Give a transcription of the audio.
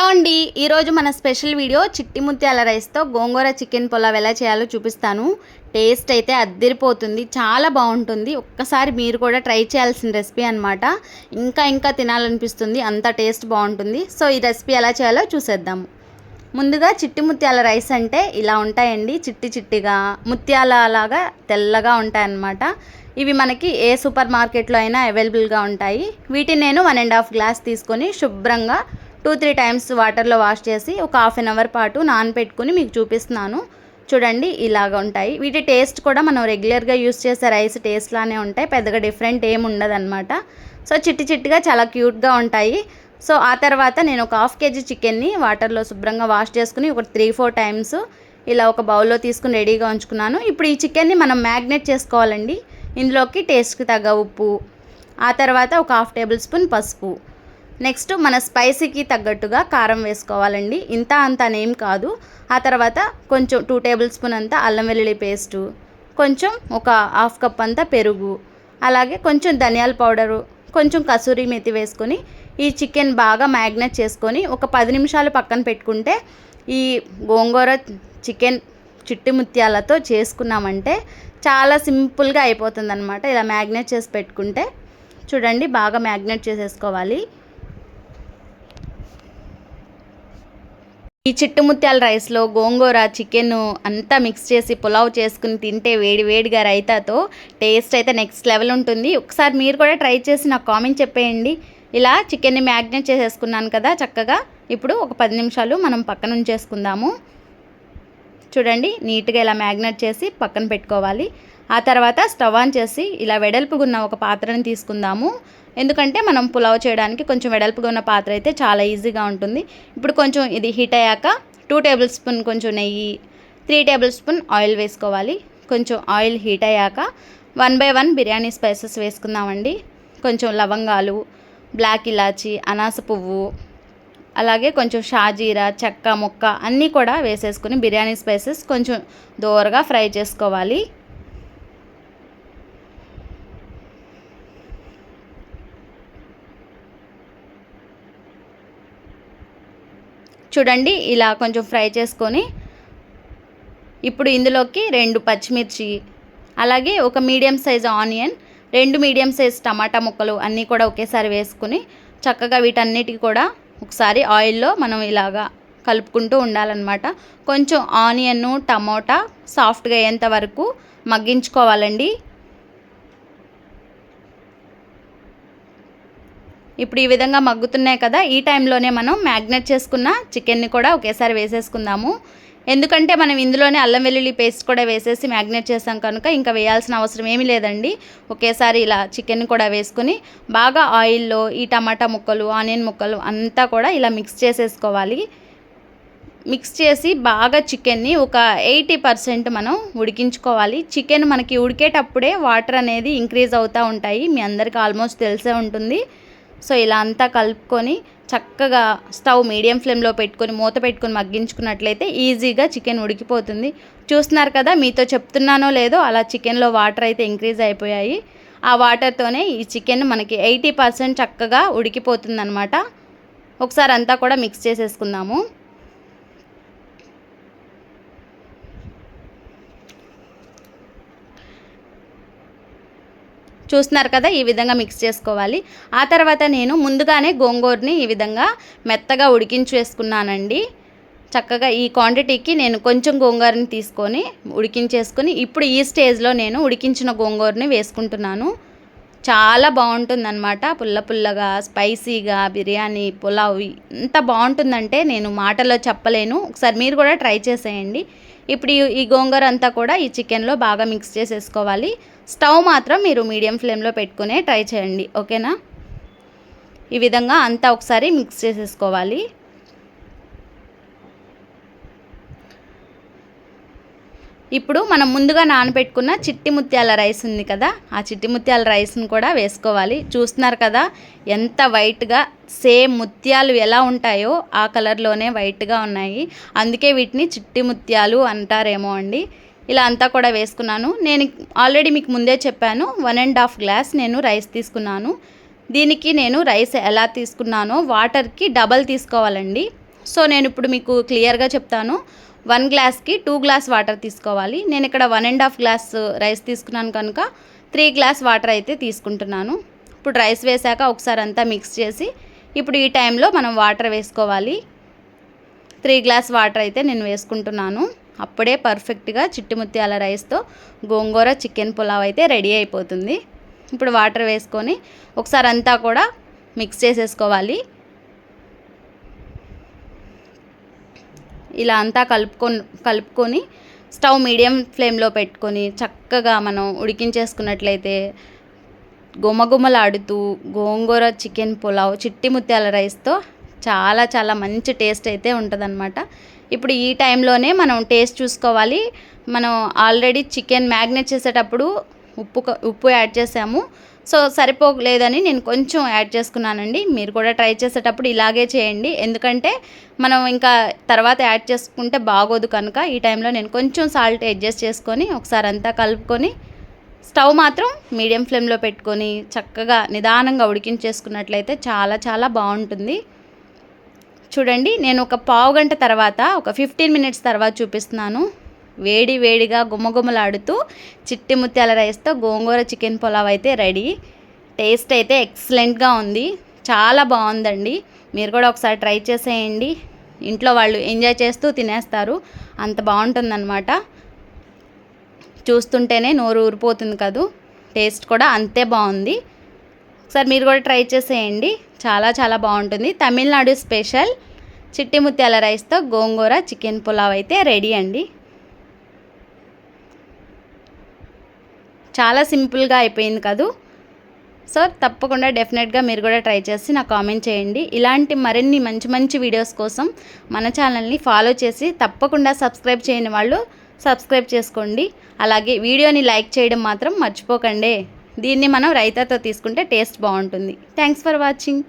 Hello అండి. ఈరోజు మన స్పెషల్ వీడియో చిట్టి ముత్యాల రైస్తో గోంగూర చికెన్ పులావ్ ఎలా చేయాలో చూపిస్తాను. టేస్ట్ అయితే అద్దరిపోతుంది. చాలా బాగుంటుంది. ఒక్కసారి మీరు కూడా ట్రై చేయాల్సిన రెసిపీ అనమాట ఇంకా ఇంకా తినాలనిపిస్తుంది. అంత టేస్ట్ బాగుంటుంది. సో ఈ రెసిపీ ఎలా చేయాలో చూసేద్దాము. ముందుగా చిట్టి ముత్యాల రైస్ అంటే ఇలా ఉంటాయండి. చిట్టి చిట్టిగా ముత్యాల లాగా తెల్లగా ఉంటాయన్నమాట. ఇవి మనకి ఏ సూపర్ మార్కెట్లో అయినా అవైలబుల్గా ఉంటాయి. వీటిని నేను వన్ అండ్ హాఫ్ గ్లాస్ తీసుకొని శుభ్రంగా టూ త్రీ టైమ్స్ వాటర్లో వాష్ చేసి ఒక హాఫ్ అన్ అవర్ పాటు నానపెట్టుకుని మీకు చూపిస్తున్నాను. చూడండి ఇలాగ ఉంటాయి. వీటి టేస్ట్ కూడా మనం రెగ్యులర్గా యూస్ చేసే రైస్ టేస్ట్ లానే ఉంటాయి. పెద్దగా డిఫరెంట్ ఏమి ఉండదన్నమాట. సో చిట్టి చిట్టిగా చాలా క్యూట్గా ఉంటాయి. సో ఆ తర్వాత నేను ఒక హాఫ్ కేజీ చికెన్ని వాటర్లో శుభ్రంగా వాష్ చేసుకుని ఒక త్రీ ఫోర్ టైమ్స్ ఇలా ఒక బౌల్లో తీసుకుని రెడీగా ఉంచుకున్నాను. ఇప్పుడు ఈ చికెన్ని మనం మ్యాగ్నేట్ చేసుకోవాలండి. ఇందులోకి టేస్ట్కి తగ్గ ఉప్పు ఆ తర్వాత ఒక హాఫ్ టేబుల్ స్పూన్ పసుపు. నెక్స్ట్ మన స్పైసీకి తగ్గట్టుగా కారం వేసుకోవాలండి. ఇంత అంత అనేం కాదు. ఆ తర్వాత కొంచెం టూ టేబుల్ స్పూన్ అంతా అల్లం వెల్లుల్లి పేస్టు కొంచెం ఒక హాఫ్ కప్ అంతా పెరుగు అలాగే కొంచెం ధనియాల పౌడరు కొంచెం కసూరి మెతి వేసుకొని ఈ చికెన్ బాగా మ్యాగ్నేట్ చేసుకొని ఒక పది నిమిషాలు పక్కన పెట్టుకుంటే ఈ గోంగూర చికెన్ చిట్టి ముత్యాలతో చేసుకున్నామంటే చాలా సింపుల్గా అయిపోతుంది అనమాట ఇలా మ్యాగ్నేట్ చేసి పెట్టుకుంటే. చూడండి బాగా మ్యాగ్నేట్ చేసేసుకోవాలి. ఈ చిట్టుముత్యాల రైస్లో గోంగూర చికెన్ అంతా మిక్స్ చేసి పులావ్ చేసుకుని తింటే వేడి వేడిగా రైతాతో టేస్ట్ అయితే నెక్స్ట్ లెవెల్ ఉంటుంది. ఒకసారి మీరు కూడా ట్రై చేసి నాకు కామెంట్ చెప్పేయండి. ఇలా చికెన్ని మ్యాగ్నేట్ చేసేసుకున్నాను కదా చక్కగా. ఇప్పుడు ఒక పది నిమిషాలు మనం పక్కన ఉంచేసుకుందాము. చూడండి నీట్గా ఇలా మ్యాగ్నేట్ చేసి పక్కన పెట్టుకోవాలి. ఆ తర్వాత స్టవ్ ఆన్ చేసి ఇలా వెడల్పుగా ఉన్న ఒక పాత్రని తీసుకుందాము. ఎందుకంటే మనం పులావ్ చేయడానికి కొంచెం వెడల్పుగా ఉన్న పాత్ర అయితే చాలా ఈజీగా ఉంటుంది. ఇప్పుడు కొంచెం ఇది హీట్ అయ్యాక టూ టేబుల్ స్పూన్ కొంచెం నెయ్యి త్రీ టేబుల్ స్పూన్ ఆయిల్ వేసుకోవాలి. కొంచెం ఆయిల్ హీట్ అయ్యాక one by one biryani spices వేసుకుందామండి. కొంచెం లవంగాలు బ్లాక్ ఇలాచి అనాస పువ్వు అలాగే కొంచెం షాజీరా చెక్క ముక్క అన్నీ కూడా వేసేసుకుని బిర్యానీ స్పైసెస్ కొంచెం దోరగా ఫ్రై చేసుకోవాలి. చూడండి ఇలా కొంచెం ఫ్రై చేసుకొని ఇప్పుడు ఇందులోకి రెండు పచ్చిమిర్చి అలాగే ఒక మీడియం సైజ్ ఆనియన్ రెండు మీడియం సైజ్ టమాటా ముక్కలు అన్నీ కూడా ఒకేసారి వేసుకుని చక్కగా వీటన్నిటికి కూడా ఒకసారి ఆయిల్లో మనం ఇలాగా కలుపుకుంటూ ఉండాలన్నమాట. కొంచెం ఆనియన్ టమోటా సాఫ్ట్గా అయ్యేంత వరకు మగ్గించుకోవాలండి. ఇప్పుడు ఈ విధంగా మగ్గుతున్నాయి కదా ఈ టైంలోనే మనం మ్యాగ్నెట్ చేసుకున్న చికెన్ని కూడా ఒకేసారి వేసేసుకుందాము. ఎందుకంటే మనం ఇందులోనే అల్లం వెల్లుల్లి పేస్ట్ కూడా వేసేసి మ్యాగ్నేట్ చేసాం కనుక ఇంకా వేయాల్సిన అవసరం ఏమీ లేదండి. ఒకేసారి ఇలా చికెన్ కూడా వేసుకుని బాగా ఆయిల్లో ఈ టమాటా ముక్కలు ఆనియన్ ముక్కలు అంతా కూడా ఇలా మిక్స్ చేసేసుకోవాలి. మిక్స్ చేసి బాగా చికెన్ని ఒక ఎయిటీ పర్సెంట్ మనం ఉడికించుకోవాలి. చికెన్ మనకి ఉడికేటప్పుడే వాటర్ అనేది ఇంక్రీజ్ అవుతూ ఉంటాయి. మీ అందరికీ ఆల్మోస్ట్ తెలిసే ఉంటుంది. సో ఇలా అంతా కలుపుకొని చక్కగా స్టవ్ మీడియం ఫ్లేమ్లో పెట్టుకొని మూత పెట్టుకొని మగ్గించుకున్నట్లయితే ఈజీగా చికెన్ ఉడికిపోతుంది. చూస్తున్నారు కదా మీతో చెప్తున్నానో లేదో అలా చికెన్లో వాటర్ అయితే ఇంక్రీజ్ అయిపోయాయి. ఆ వాటర్తోనే ఈ చికెన్ మనకి ఎయిటీ పర్సెంట్ చక్కగా ఉడికిపోతుంది ఒకసారి అంతా కూడా మిక్స్ చేసేసుకుందాము. చూస్తున్నారు కదా ఈ విధంగా మిక్స్ చేసుకోవాలి. ఆ తర్వాత నేను ముందుగానే గోంగూరని ఈ విధంగా మెత్తగా ఉడికించి వేసుకున్నానండి చక్కగా ఈ క్వాంటిటీకి నేను కొంచెం గోంగూరని తీసుకొని ఉడికించేసుకొని ఇప్పుడు ఈ స్టేజ్లో నేను ఉడికించిన గోంగూరని వేసుకుంటున్నాను. చాలా బాగుంటుందన్నమాట. పుల్ల పుల్లగా స్పైసీగా బిర్యానీ పులావ్ ఎంత బాగుంటుందంటే నేను మాటలో చెప్పలేను. ఒకసారి మీరు కూడా ట్రై చేసేయండి. ఇప్పుడు ఈ గోంగూర అంతా కూడా ఈ చికెన్లో బాగా మిక్స్ చేసేసుకోవాలి. స్టవ్ మాత్రం మీరు మీడియం ఫ్లేమ్లో పెట్టుకునే ట్రై చేయండి. ఓకేనా? ఈ విధంగా అంతా ఒకసారి మిక్స్ చేసేసుకోవాలి. ఇప్పుడు మనం ముందుగా నానబెట్టుకున్న చిట్టి ముత్యాల రైస్ ఉంది కదా ఆ చిట్టి ముత్యాల రైస్ని కూడా వేసుకోవాలి. చూస్తున్నారు కదా ఎంత వైట్గా సేమ్ ముత్యాలు ఎలా ఉంటాయో ఆ కలర్లోనే వైట్గా ఉన్నాయి. అందుకే వీటిని చిట్టి ముత్యాలు అంటారేమో అండి. ఇలా అంతా కూడా వేసుకున్నాను. నేను ఆల్రెడీ మీకు ముందే చెప్పాను వన్ అండ్ హాఫ్ గ్లాస్ నేను రైస్ తీసుకున్నాను. దీనికి నేను రైస్ ఎలా తీసుకున్నానో వాటర్కి డబల్ తీసుకోవాలండి. సో నేను ఇప్పుడు మీకు క్లియర్గా చెప్తాను. వన్ గ్లాస్కి టూ గ్లాస్ వాటర్ తీసుకోవాలి. నేను ఇక్కడ one and half glass rice తీసుకున్నాను కనుక త్రీ గ్లాస్ వాటర్ అయితే తీసుకుంటున్నాను. ఇప్పుడు రైస్ వేసాక ఒకసారి అంతా మిక్స్ చేసి ఇప్పుడు ఈ టైంలో మనం వాటర్ వేసుకోవాలి. త్రీ గ్లాస్ వాటర్ అయితే నేను వేసుకుంటున్నాను. అప్పుడే పర్ఫెక్ట్గా చిట్టుముత్యాల రైస్తో గోంగూర చికెన్ పులావ్ అయితే రెడీ అయిపోతుంది. ఇప్పుడు వాటర్ వేసుకొని ఒకసారి అంతా కూడా మిక్స్ చేసేసుకోవాలి. ఇలా అంతా కలుపుకొని కలుపుకొని స్టవ్ మీడియం ఫ్లేమ్లో పెట్టుకొని చక్కగా మనం ఉడికించేసుకున్నట్లయితే గుమగుమలాడుతూ గోంగూర చికెన్ పులావ్ చిట్టి ముత్యాల రైస్తో చాలా చాలా మంచి టేస్ట్ అయితే ఉంటుందన్నమాట. ఇప్పుడు ఈ టైంలోనే మనం టేస్ట్ చూసుకోవాలి. మనం ఆల్రెడీ చికెన్ మ్యాగ్నేట్ చేసేటప్పుడు ఉప్పు ఉప్పు యాడ్ చేసాము. సో సరిపోలేదని నేను కొంచెం యాడ్ చేసుకున్నానండి. మీరు కూడా ట్రై చేసేటప్పుడు ఇలాగే చేయండి. ఎందుకంటే మనం ఇంకా తర్వాత యాడ్ చేసుకుంటే బాగోదు కనుక ఈ టైంలో నేను కొంచెం సాల్ట్ అడ్జస్ట్ చేసుకొని ఒకసారి అంతా కలుపుకొని స్టవ్ మాత్రం మీడియం ఫ్లేమ్లో పెట్టుకొని చక్కగా నిదానంగా ఉడికించేసుకున్నట్లయితే చాలా చాలా బాగుంటుంది. చూడండి నేను ఒక పావు గంట తర్వాత ఒక ఫిఫ్టీన్ మినిట్స్ తర్వాత చూపిస్తున్నాను. వేడి వేడిగా గుమ్మగుమ్మలాడుతూ చిట్టి ముత్యాల రైస్తో గోంగూర చికెన్ పులావ్ అయితే రెడీ. టేస్ట్ అయితే ఎక్సలెంట్గా ఉంది. చాలా బాగుందండి. మీరు కూడా ఒకసారి ట్రై చేసేయండి. ఇంట్లో వాళ్ళు ఎంజాయ్ చేస్తూ తినేస్తారు. అంత బాగుంటుందన్నమాట. చూస్తుంటేనే నోరు ఊరిపోతుంది కదూ. టేస్ట్ కూడా అంతే బాగుంది. ఒకసారి మీరు కూడా ట్రై చేసేయండి. చాలా చాలా బాగుంటుంది. తమిళనాడు స్పెషల్ చిట్టి ముత్యాల రైస్తో గోంగూర చికెన్ పులావ్ అయితే రెడీ అండి. చాలా సింపుల్గా అయిపోయింది కదూ? సో తప్పకుండా డెఫినెట్గా మీరు కూడా ట్రై చేసి నాకు కామెంట్ చేయండి. ఇలాంటి మరిన్ని మంచి మంచి వీడియోస్ కోసం మన ఛానల్ని ఫాలో చేసి తప్పకుండా సబ్స్క్రైబ్ చేయని వాళ్ళు సబ్స్క్రైబ్ చేసుకోండి. అలాగే వీడియోని లైక్ చేయడం మాత్రం మర్చిపోకండి. దీన్ని మనం రైతాతో తీసుకుంటే టేస్ట్ బాగుంటుంది. Thanks for watching.